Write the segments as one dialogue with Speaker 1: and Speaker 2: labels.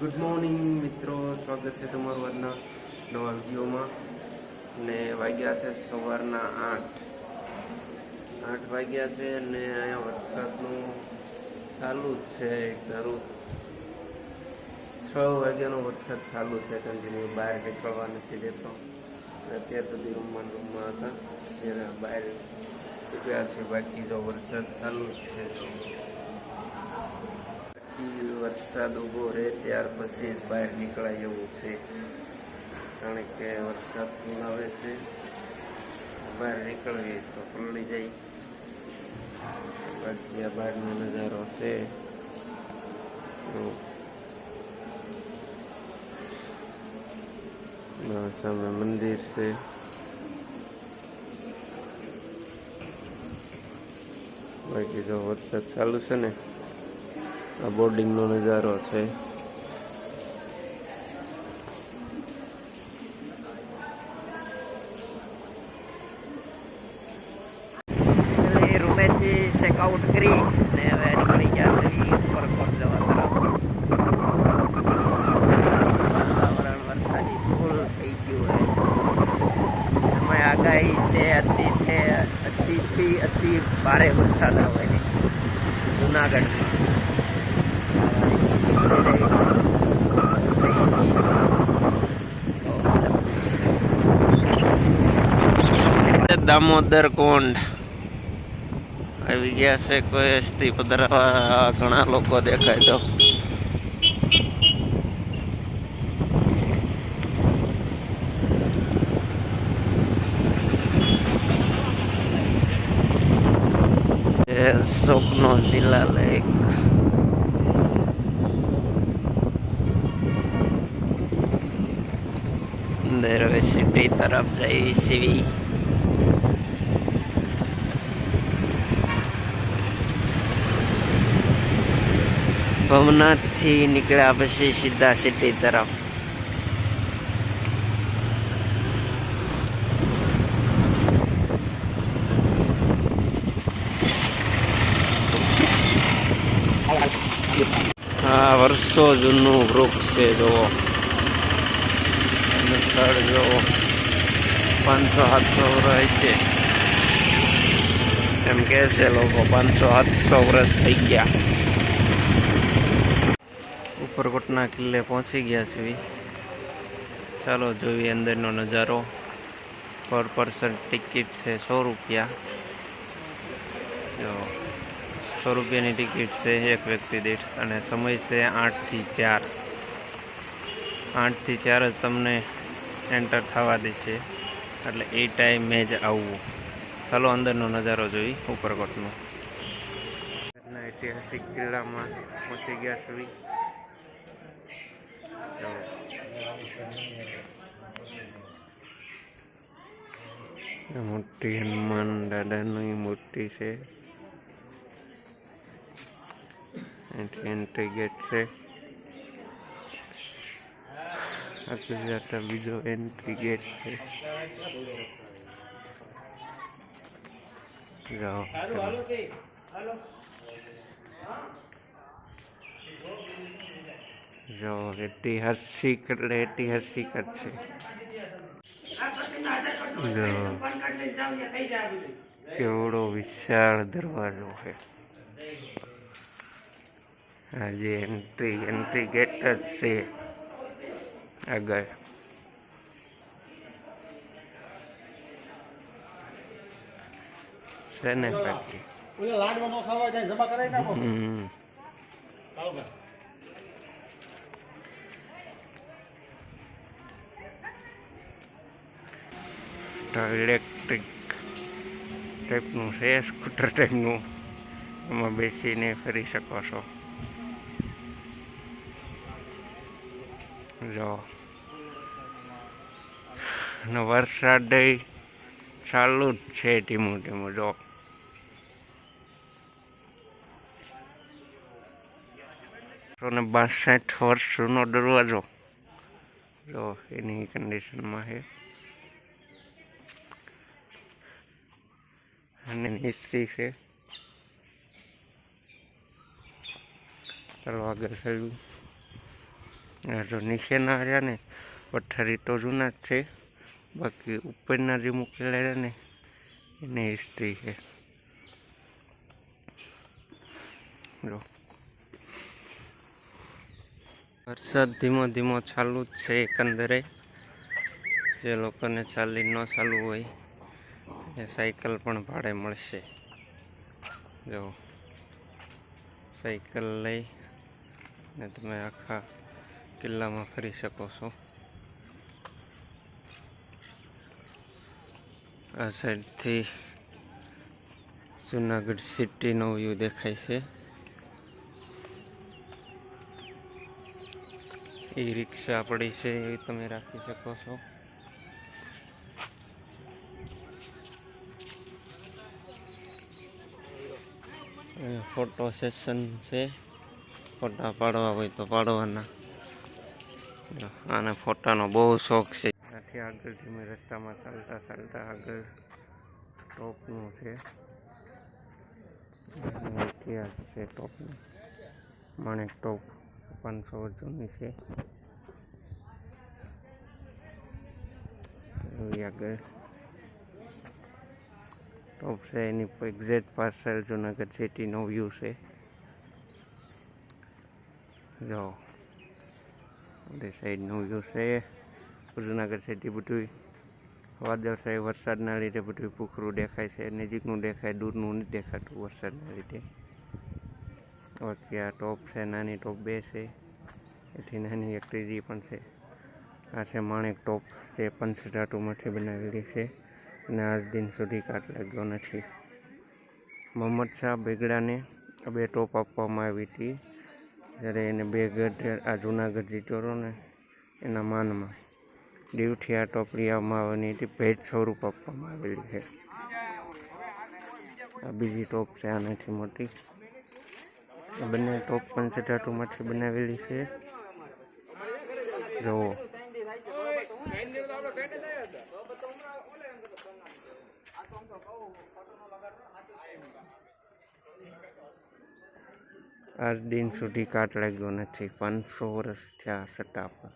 Speaker 1: Good morning મિત્રો. સ્વાગત છે તમારું આજના નવા ને વાગ્યા છે સવારના આઠ. આઠ વાગ્યા છે અને અહીંયા વરસાદનું ચાલુ જ છે એક ધારું. છ વાગ્યાનો વરસાદ ચાલુ છે. કન્ટિન્યુ બહાર નીકળવા નથી દેતો. અત્યાર સુધી રૂમમાં રૂમમાં હતા. જ્યારે બહાર નીકળ્યા છે, બાકી તો વરસાદ ચાલુ જ છે. વરસાદ ઊભો રહે ત્યાર પછી જ બહાર નીકળાય એવું છે. કારણ કે વરસાદ આવે છે, બહાર નીકળીએ તો પલળી જાય. બાકી આ બહારનો નજારો છે. સામે મંદિર છે. બાકી તો વરસાદ ચાલુ છે ને? આ બોર્ડિંગનો નજારો છે.
Speaker 2: થઈ ગયું હોય. એમાં આગાહી છે અતિથે અતિથી અતિ ભારે વરસાદ આવે જુનાગઢમાં.
Speaker 1: દામોદર કુંડ આવી ગયા છે કોઈ અસ્થિ પધરાવા ઘણા લોકો દેખાય તો એ સ્વપ્નો શિલાલેખ અંદર હવે સિટી તરફ જઈ સીવી ભવનાથથી નીકળ્યા પછી સીધા સિટી તરફ. હા વર્ષો જૂનું વૃક્ષ છે, જુઓ. સ્થળ જુઓ. પાંચસો સાતસો વર્ષ છે. એમ કહે છે લોકો, પાંચસો સાતસો વર્ષ થઈ ગયા. ઉપરકોટના કિલ્લે પહોંચી ગયા છીએ. ચાલો જોઈએ અંદરનો નજારો. પર પર્સન ટિકિટ છે સો રૂપિયા. જો, સો રૂપિયાની ટિકિટ છે એક વ્યક્તિ દીઠ અને સમય છે આઠથી ચાર. આઠથી ચાર જ તમને એન્ટર થવા દેશે. એટલે એ ટાઈમે જ આવવું. ચાલો અંદરનો નજારો જોઈ ઉપરકોટનો ઐતિહાસિક કિલ્લામાં પહોંચી ગયા છીએ. મોટી હનુમાન દાદાની મૂર્તિ છે. અહીંથી એન્ટ્રી ગેટ છે. બીજો એન્ટ્રી ગેટ છે. જાઓ, ઐતિહાસિક એટલે ઐતિહાસિક જ છે. કેવડો વિશાળ દરવાજો છે. આજે એન્ટ્રી એન્ટ્રી ગેટ જ છે. આગળ. છે ને બાકી?
Speaker 3: લાડવાનો ખાવા જમા કરાવી નાખો.
Speaker 1: ઇલેક્ટ્રિક ટાઈપનું છે સ્કૂટર ટાઈપનું એમાં બેસીને ફરી શકો છો. જો. અને વરસાદ ચાલુ જ છે ધીમું ધીમું, જો. ને બાસઠ વર્ષ જૂનો દરવાજો. જો, એની કન્ડિશનમાં છે. અને છે. ચાલો આગળ થયું જો નીચેના રહ્યા ને પથ્થરી તો જૂના જ છે. બાકી ઉપરના જે મૂકેલા રહ્યા ને, એની હિસ્ટ્રી છે. જો. વરસાદ ધીમો ધીમો ચાલુ જ છે એકંદરે. જે લોકોને ચાલી ન ચાલુ હોય. એ સાયકલ પણ ભાડે મળશે. જો, સાયકલ લઈ ને તમે આખા કિલ્લામાં ફરી શકો છો. આ સાઈડથી જુનાગઢ સિટીનો વ્યૂ દેખાય છે. ઈ રિક્ષા પડી છે, એ તમે રાખી શકો છો. ફોટો સેશન છે. ફોટા પાડવા હોય તો પાડવાના. આને ફોટાનો બહુ શોખ છે. ત્યાંથી આગળ ધીમે રસ્તામાં ચાલતા ચાલતા આગળ ટોપનું છે. ઇતિહાસ છે ટોપનો. માણેક ટોપ પાંચસો જૂની છે. આગળ ટોપ છે એની એક્ઝેક્ટ પાર્સલ જુનાગઢ સિટીનો વ્યૂ છે. જો બધી સાઈડનો વ્યૂ છે. જુનાગઢ સિટી બધું વાદળછાઈ વરસાદના લીધે બધું ભૂખરું દેખાય છે, નજીકનું દેખાય, દૂરનું નથી દેખાતું વરસાદના લીધે. બાકી આ ટોપ છે, નાની ટોપ બે છે. એથી નાની એક ત્રીજી પણ છે. આ છે માણેક ટોપ જે પંચધાતુમાંથી બનાવેલી છે. અને આજ દિન સુધી કાટ લાગ્યો નથી. મોહમ્મદ શાહ બેગડાને બે ટોપ આપવામાં આવી હતી. જ્યારે એને બે ગઢ, આ જૂનાગઢ જીત્યો ને એના માનમાં દીવથી આ ટોપ લેવામાં આવવાની હતી. ભેટ સ્વરૂપ આપવામાં આવેલી છે. આ બીજી ટોપ છે, આનાથી મોટી. બંને ટોપ પંચધાતુમાંથી બનાવેલી છે. જુઓ. આજ દિન સુધી કાટ લાગ્યો નથી પાંચસો વર્ષ થયા સટ્ટા પર.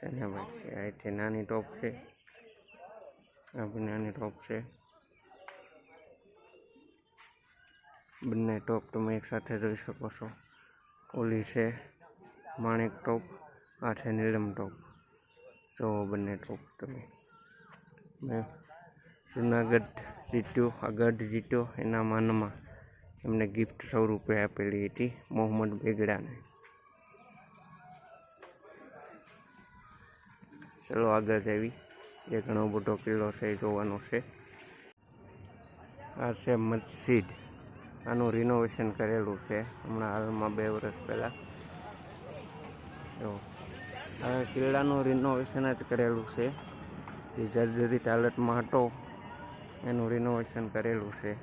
Speaker 1: શેના ભાઈ અહીંથી નાની ટોપ છે? આ બી નાની ટોપ છે? બંને ટોપ તમે એકસાથે જોઈ શકો છો. ઓલી છે માણેક ટોપ, આ છે નીલમ ટોપ. જો બંને ટોપ તમે. મેં જુનાગઢ જીત્યો આગઢ ગઢ જીત્યો એના માનમાં એમને ગિફ્ટ સ્વરૂપે આપેલી હતી મોહમ્મદ બેગડાને. ચલો આગળ જવી. એ ઘણો મોટો કિલ્લો છે, એ જોવાનો છે. આ છે મસ્જિદ. આનું રિનોવેશન કરેલું છે, હમણાં હાલમાં બે વર્ષ પહેલાં. જો, આ કિલ્લાનું રિનોવેશન જ કરેલું છે. જે જર્જરિત હાલતમાં હતો. એનું રિનોવેશન કરેલું છે.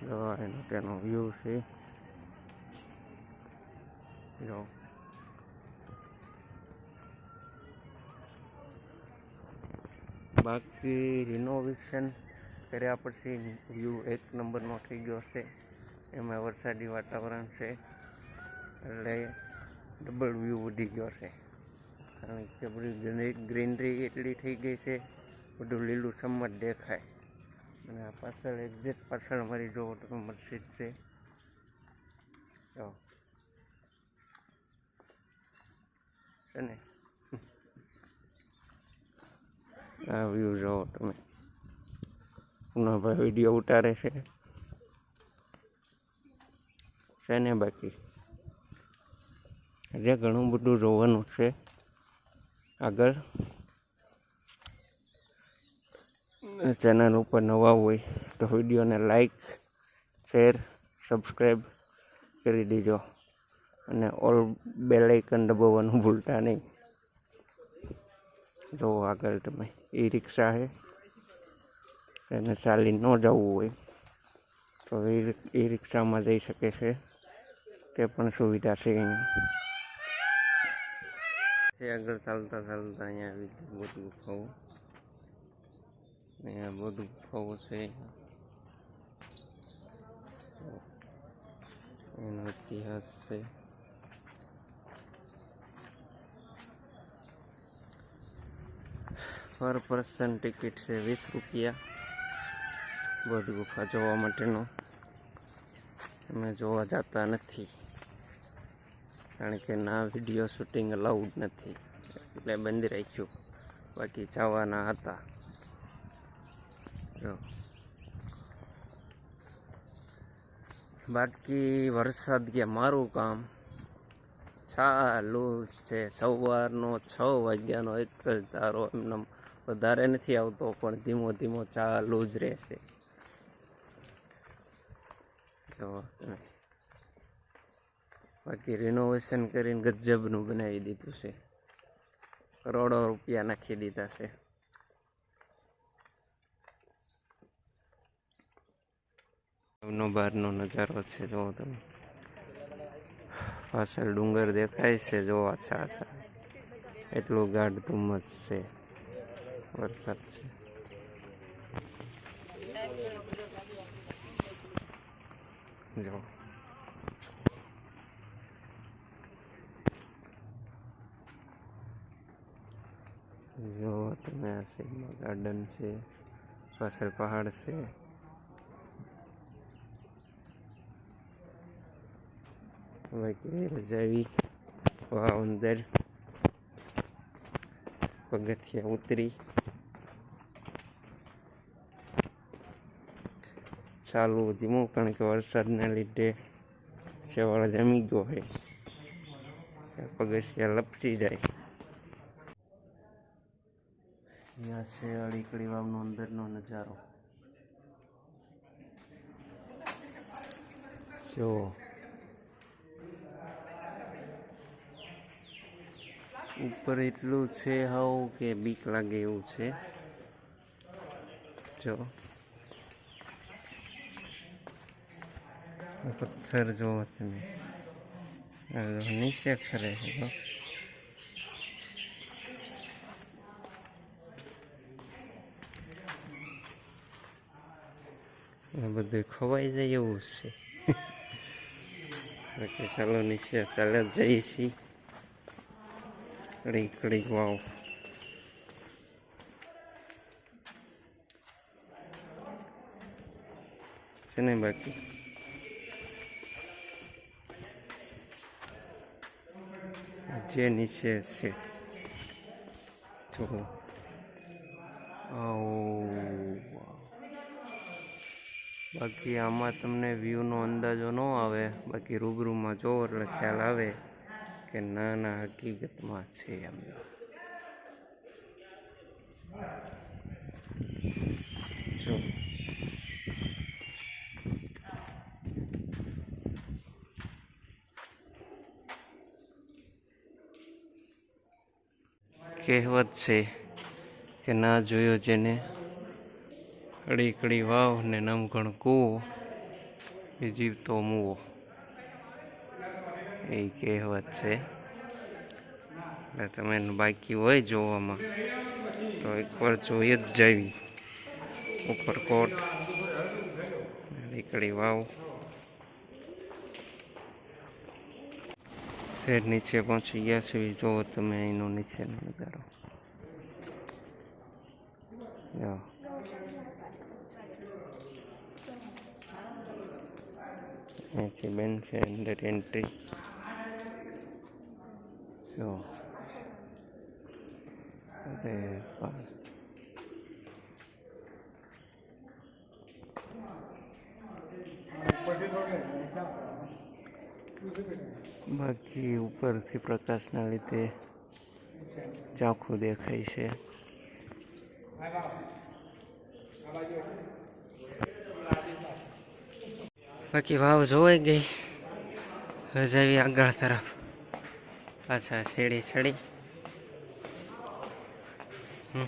Speaker 1: જો, એનો તેનો વ્યૂ છે. જો. બાકી રિનોવેશન કર્યા પછી વ્યૂ એક નંબરનો થઈ ગયો છે. એમાં વરસાદી વાતાવરણ છે. એટલે ડબલ વ્યૂ વધી ગયો છે. કે બધી ગ્રીનરી એટલી થઈ ગઈ છે, બધું લીલું સમજ દેખાય. અને આ પાછળ એક્ઝેક્ટ પાછળ મારી જોવો તો મસ્જિદ છે. છે ને? આ વ્યૂ જોવો તમે. ભાઈ વીડિયો ઉતારે છે. છે ને બાકી? હજે ઘણું બધું જોવાનું છે. આગળ. ચેનલ ઉપર નવા હોય તો વિડીયોને લાઈક, શેર, સબસ્ક્રાઈબ કરી દેજો. અને ઓલ બેલ આઇકન દબાવવાનું ભૂલતા નહીં. જો આગળ તમે ઈ રિક્ષા છે એને ચાલી ન જવું હોય, તો એ રિક્ષામાં જઈ શકે છે. તે પણ સુવિધા છે અહીંયા આગળ ચાલતા ચાલતા અહીંયા આવી ગયું બધું ખાવું અહીંયા બધું ફવો છે એનો ઇતિહાસ છે પર પર્સન ટિકિટ છે વીસ રૂપિયા બૌદ્ધ ગુફા જોવા માટેનો અમે જોવા જતા નથી કારણ કે ના વીડિયો શૂટિંગ અલાઉડ નથી. એટલે બંધ રાખ્યું. બાકી જવાના હતા. જો. બાકી વરસાદ કે મારું કામ ચાલુ છે. સવારનો છ વાગ્યાનો એક જ ધારો એમને વધારે નથી આવતો, પણ ધીમો ધીમો ચાલુ જ રહેશે. જો. બાકી રિનોવેશન કરીને ગજબનું બનાવી દીધું છે. કરોડો રૂપિયા નાખી દીધા છે. નો બહારનો નજારો છે જોવો તમે. પાછળ ડુંગર દેખાય છે જોવા છે આછા. એટલું ગાઢ ધુમ્મસ છે. વરસાદ છે. જો જો તમે આ સાઈડમાં ગાર્ડન છે, પાછળ પહાડ છે. રજાવી વાવ અંદર. પગથિયા ઉતરી. ચાલુ ધીમું, કારણ કે વરસાદના લીધે શેવાળ જમી ગયો હોય. પગથિયા લપસી જાય અહીંયા છે અડીકડી વાવનો અંદરનો નજારો. જો. ઉપર એટલું છે હાવ કે બીક લાગે એવું છે. જો. પથ્થર જોવો તમે. નીચે ખરે બધું ખવાઈ જાય એવું છે. ઓકે ચાલો નીચે ચાલે જ જઈએ છીએ કડી કડી વાવ. છે ને બાકી? જે નીચે છે. જો. આવું. બાકી આમાં તમને વ્યૂનો અંદાજો ન આવે, બાકી રૂબરૂમાં જોવો એટલે ખ્યાલ આવે કે ના ના હકીકતમાં છે એમ જો. કહેવત છે કે ના જોયો જેને કડી કડી વાવ ને નમગણ કૂવો, એ જીવતો મૂવો. એ કહેવત છે. એટલે તમે બાકી હોય જોવામાં, તો એકવાર જોઈએ જ જાવી. ઉપરકોટ કડી વાવ. ફેર નીચે પહોંચી ગયા છે જોવો તમે એનો નીચેનો નજારો. જો. અહીંથી બેન છે અંદર એન્ટ્રી જો અરે બાકી ઉપરથી પ્રકાશના લીધે ચાખું દેખાય છે. બાકી વાવ જોવાઈ ગઈ. જઈએ આગળ તરફ. પાછા છેડી. ચડી હમ.